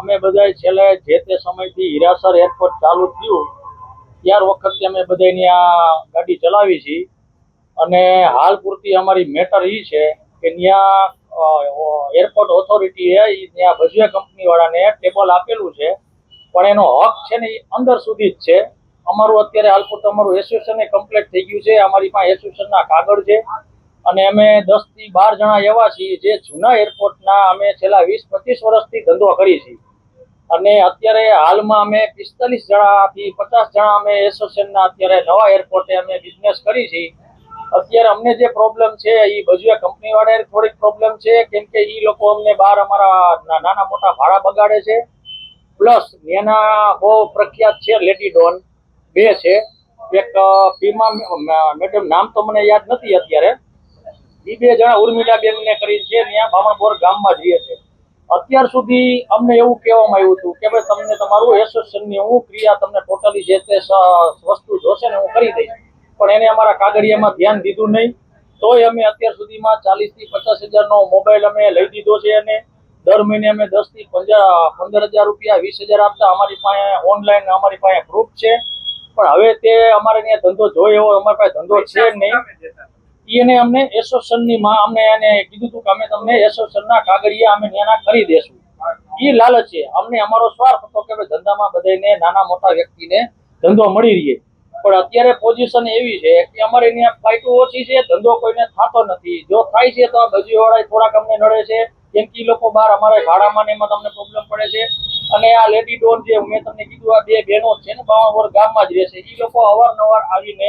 અમે બધા છેલ્લે જે તે સમયથી હિરાસર એરપોર્ટ ચાલુ થયું, ત્યાર વખતથી અમે બધાની આ ગાડી ચલાવી છીએ અને હાલ પૂરતી અમારી મેટર એ છે કે ત્યાં એરપોર્ટ ઓથોરિટીએ એ ત્યાં ભજીયા કંપનીવાળાને ટેબલ આપેલું છે. પણ એનો હક છે ને એ અંદર સુધી જ છે. અમારું અત્યારે હાલ પૂરતું અમારું એસોસિએશન કમ્પ્લીટ થઈ ગયું છે. અમારી પાસે એસોસિએશનના કાગળ છે. અને અમે દસથી બાર જણા એવા છીએ જે જૂના એરપોર્ટના અમે છેલ્લા વીસ પચીસ વર્ષથી ધંધો કરી છીએ અને અત્યારે હાલમાં અમે પિસ્તાલીસ જણાથી પચાસ જણા અમે એસોસિએશનના અત્યારે નવા એરપોર્ટે અમે બિઝનેસ કરી છે. અત્યારે અમને જે પ્રોબ્લેમ છે, એ ભજીયા કંપની વાળાએ થોડીક પ્રોબ્લેમ છે, કેમ કે એ લોકો અમને બહાર અમારા નાના મોટા ભાડા બગાડે છે. પ્લસ એના બહુ પ્રખ્યાત છે લેડી ડોન બે છે. એક પીમા મેડમ, નામ તો મને યાદ નથી અત્યારે. એ બે જણા ઉર્મિલાબેન ને કરી છે, ત્યાં બામણપોર ગામમાં જ રહે છે. અત્યાર સુધી અમને એવું કહેવામાં આવ્યું હતું કે ભાઈ તમને તમારું એસોસિએશનની હું ક્રિયા તમને ટોટલી જે તે વસ્તુ જોશે ને હું કરી દઈશ. પણ એને અમારા કાગળિયામાં ધ્યાન દીધું નહીં. તોય અમે અત્યાર સુધીમાં ચાલીસથી પચાસ હજારનો મોબાઈલ અમે લઈ દીધો છે અને દર મહિને અમે દસથી પંજા- પંદર હજાર રૂપિયા, વીસ હજાર આપતા અમારી પાસે ઓનલાઈન અમારી પાસે પ્રૂફ છે. પણ હવે તે અમારે ત્યાં ધંધો જોઈએ એવો અમારી પાસે ધંધો છે નહીં. એને અમને એસોસિએશનની અમને એને કીધું હતું કે અમે તમને એસોસિએશનના કાગળિયા અમે ત્યાંના કરી દેશું. એ લાલચ છે. અમને અમારો સ્વાર્થ હતો કે ધંધામાં બધાને નાના મોટા વ્યક્તિને ધંધો મળી રહે. પણ અત્યારે પોઝિશન એવી છે કે અમારે ત્યાં ફ્લાઇટો ઓછી છે, ધંધો કોઈને થતો નથી. જો થાય છે તો આ ગજીવાળા થોડાક અમને નડે છે. કેમ કે લોકો બહાર અમારે ભાડામાં ને એમાં તમને પ્રોબ્લેમ પડે છે. અને આ લેડી ડોન જે મેં તમને કીધું, આ બે બહેનો છે ને બાવણ ગામમાં જ રહે છે. એ લોકો અવારનવાર આવીને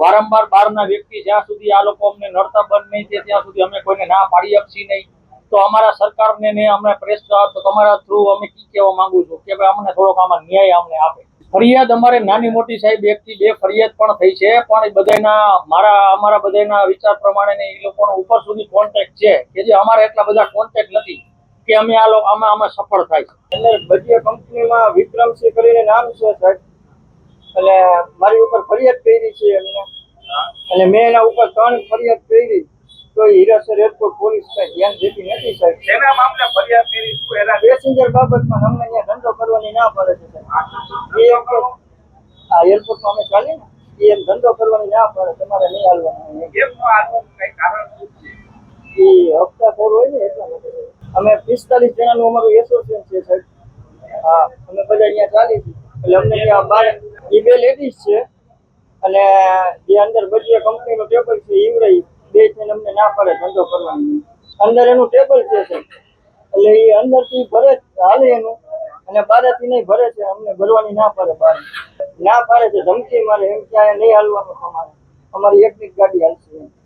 વારંવાર બહારના વ્યક્તિ જ્યાં સુધી આ લોકો અમને નડતા બંધ નહીં છે ત્યાં સુધી અમે કોઈને ના પાડી આપશી નહીં. તો અમારા સરકારને ને અમે પ્રેસ તમારા થ્રુ અમે કી કહેવા માંગુ છું કે ભાઈ અમને થોડોક આમાં ન્યાય અમને આપે. ફરિયાદ અમારે નાની મોટી સાહેબ એકથી બે ફરિયાદ પણ થઈ છે, પણ એ બધાના મારા, અમારા બધાના વિચાર પ્રમાણે એ લોકોનો ઉપર સુધી કોન્ટેક્ટ છે, કે જે અમારા એટલા બધા કોન્ટેક્ટ નથી કે અમે આ લોકો આમાં આમાં સફળ થાય. અંદર બધી કંપનીમાં વિક્રમસિંહ કરીને નામ છે સાહેબ. એટલે મારી ઉપર ફરિયાદ કરી છે એમને. અને મેં એના ઉપર ત્રણ ફરિયાદ કરી. તો હીરાસર એરપોર્ટ પોલીસ કઈ ધ્યાન દેતી નથી સાહેબ. એના મામલે ફરિયાદ કરી શું એના પેસેન્જર બાબતમાં અમને અહીંયા ધંધો કરવાની ના પડે છે સાહેબ. એ આ એરપોર્ટમાં અમે ચાલીએ ને એ એમ ધંધો કરવાની ના પડે તમારે નહીં હાલવાનું. કેમ હાલવાનું કઈ કારણ શું છે? એ હપ્તા ખોર હોય ને એટલા માટે અમે પિસ્તાલીસ જણાનું અમારું એસોસિએશન છે સાહેબ. હા અમે બધા અહીંયા ચાલી છીએ. એટલે અમને ત્યાં બાર એ બે લેડીઝ છે. અને જે અંદર બધી કંપનીનું ટેબલ છે ઈવડે બે થઈને અમને ના પડે, ધંધો કરવાની. અંદર એનું ટેબલ છે એટલે એ અંદરથી ભરે હાલે એનું. અને બારેથી નહીં ભરે છે, અમને ભરવાની ના પડે બહાર. ના પાડે છે ધમકી મારે, એમ ક્યાંય નહીં હાલવાનું તમારે અમારી એક જ ગાડી હાલશે.